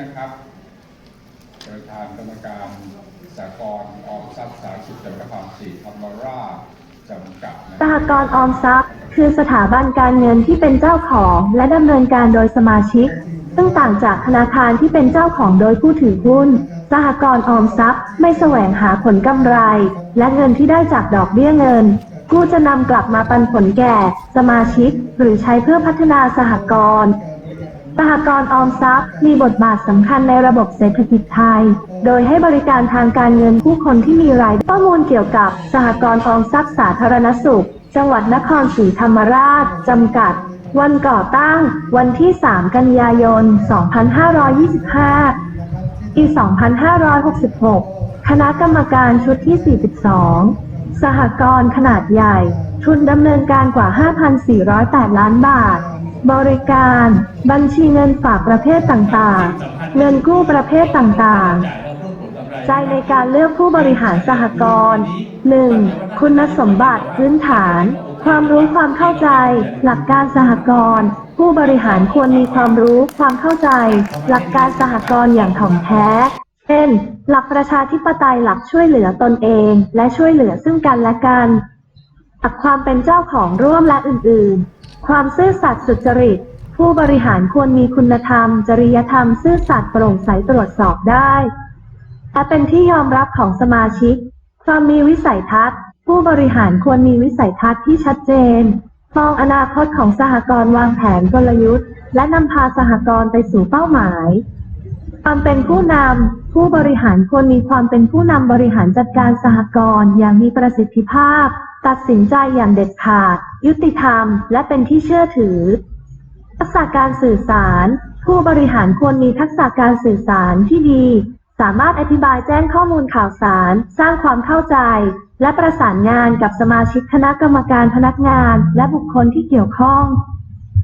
นะครับประธานกรรมการสากลออมทรัพย์สาธารณสุขจังหวัดนครศรีธรรมราชจำกัดสหกรณ์ออมทรัพย์ คือสถาบันการเงินที่เป็นเจ้าของและดำเนินการโดยสมาชิก ซึ่งต่างจากธนาคารที่เป็นเจ้าของโดยผู้ถือหุ้น สหกรณ์ออมทรัพย์ ไม่แสวงหาผลกำไร และเงินที่ได้จากดอกเบี้ยเงินผู้จะนำกลับมาปันผลแก่ สมาชิก หรือใช้เพื่อพัฒนาสหกรณ์ สหกรณ์ออมทรัพย์มีบทบาทสำคัญในระบบเศรษฐกิจไทย โดยให้บริการทางการเงินผู้คนที่มีรายได้ข้อมูลเกี่ยวกับสหกรณ์ออมทรัพย์สาธารณสุข จังหวัดนครศรีธรรมราชจำกัด วันก่อตั้ง วันที่ 3 กันยายน 2525 ปี 2566 คณะกรรมการชุดที่ 42 สหกรณ์ขนาดใหญ่ ทุนดำเนินการกว่า 5,408 ล้านบาท บริการ บัญชีเงินฝากประเภทต่างๆ เงินกู้ประเภทต่างๆใจในการเลือกผู้บริหารสหกรณ์ 1. คุณสมบัติพื้นฐาน ความรู้ความเข้าใจ หลักการสหกรณ์ผู้บริหารควรมีความรู้ความเข้าใจ หลักการสหกรณ์อย่างถ่องแท้ เช่น หลักประชาธิปไตยหลักช่วยเหลือตนเอง และช่วยเหลือซึ่งกันและกัน หลักความเป็นเจ้าของร่วมและอื่นๆ ความซื่อสัตย์สุจริต ผู้บริหารควรมีคุณธรรม จริยธรรม ซื่อสัตย์โปร่งใสตรวจสอบได้และเป็นที่ยอมรับของสมาชิก ความมีวิสัยทัศน์ ผู้บริหารควรมีวิสัยทัศน์ที่ชัดเจนมองอนาคตของสหกรณ์วางแผนกลยุทธ์ และนำพาสหกรณ์ไปสู่เป้าหมายความเป็นผู้นำผู้บริหารควรมีความเป็นผู้นำบริหารจัดการสหกรณ์อย่างมีประสิทธิภาพ ตัดสินใจอย่างเด็ดขาด ยุติธรรม และเป็นที่เชื่อถือ ทักษะการสื่อสาร ผู้บริหารควรมีทักษะการสื่อสารที่ดี สามารถอธิบายแจ้งข้อมูลข่าวสาร สร้างความเข้าใจ และประสานงานกับสมาชิกคณะกรรมการพนักงาน และบุคคลที่เกี่ยวข้อง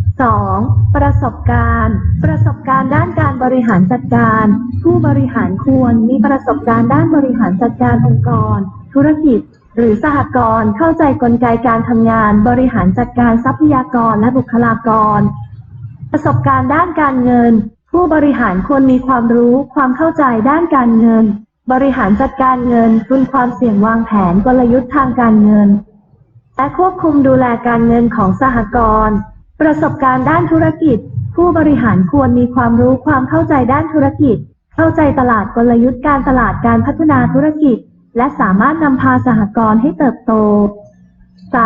2. ประสบการณ์ ประสบการณ์ด้านการบริหารจัดการ ผู้บริหารควรมีประสบการณ์ด้านบริหารจัดการองค์กร ธุรกิจ หรือสหกรณ์เข้าใจกลไกการทำงาน บริหารจัดการทรัพยากรและบุคลากร ประสบการณ์ด้านการเงิน ผู้บริหารควรมีความรู้ความเข้าใจด้านการเงิน บริหารจัดการเงินทุนความเสี่ยงวางแผนกลยุทธ์ทางการเงิน และควบคุมดูแลการเงินของสหกรณ์ประสบการณ์ด้านธุรกิจ ผู้บริหารควรมีความรู้ความเข้าใจด้านธุรกิจ เข้าใจตลาดกลยุทธ์การตลาดการพัฒนาธุรกิจ และสามารถนำพาสหกรณ์ให้เติบโต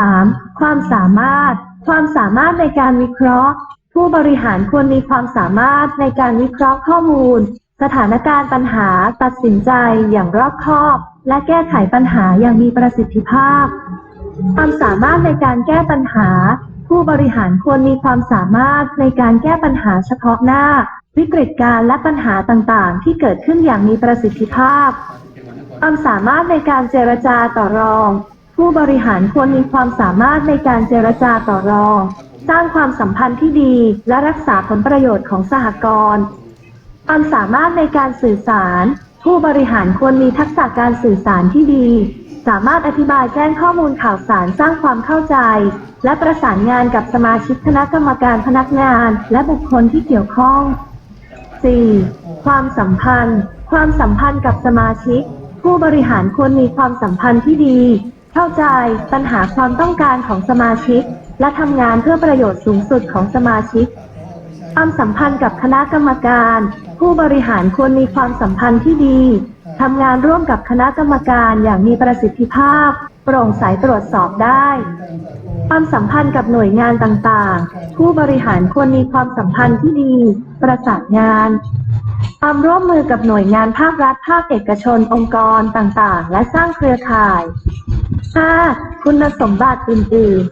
3. ความสามารถ ความสามารถในการวิเคราะห์ ผู้บริหารควรมีความสามารถในการวิเคราะห์ข้อมูล สถานการณ์ปัญหาตัดสินใจอย่างรอบคอบ และแก้ไขปัญหาอย่างมีประสิทธิภาพ ความสามารถในการแก้ปัญหา ผู้บริหารควรมีความสามารถในการแก้ปัญหาเฉพาะหน้า วิกฤตการณ์และปัญหาต่างๆ ที่เกิดขึ้นอย่างมีประสิทธิภาพ ความสามารถในการเจรจาต่อรอง ผู้บริหารควรมีความสามารถในการเจรจาต่อรอง สร้างความสัมพันธ์ที่ดีและรักษาผลประโยชน์ของสหกรณ์ความสามารถในการสื่อสาร ผู้บริหารควรมีทักษะการสื่อสารที่ดี สามารถอธิบายแจ้งข้อมูลข่าวสารสร้างความเข้าใจ และประสานงานกับสมาชิกคณะกรรมการพนักงาน และบุคคลที่เกี่ยวข้อง 4. ความสัมพันธ์ ความสัมพันธ์กับสมาชิก ผู้บริหารควรมีความสัมพันธ์ที่ดี เข้าใจปัญหาความต้องการของสมาชิก และทำงานเพื่อประโยชน์สูงสุดของสมาชิก ความสัมพันธ์กับคณะกรรมการ ผู้บริหารควรมีความสัมพันธ์ที่ดีทำงานร่วมกับคณะกรรมการอย่างมีประสิทธิภาพ โปร่งใสตรวจสอบได้ ความสัมพันธ์กับหน่วยงานต่างๆ ผู้บริหารควรมีความสัมพันธ์ที่ดี ประสานงาน ความร่วมมือกับหน่วยงานภาครัฐภาคเอกชนองค์กรต่างๆ และสร้างเครือข่าย 5. คุณสมบัติอื่น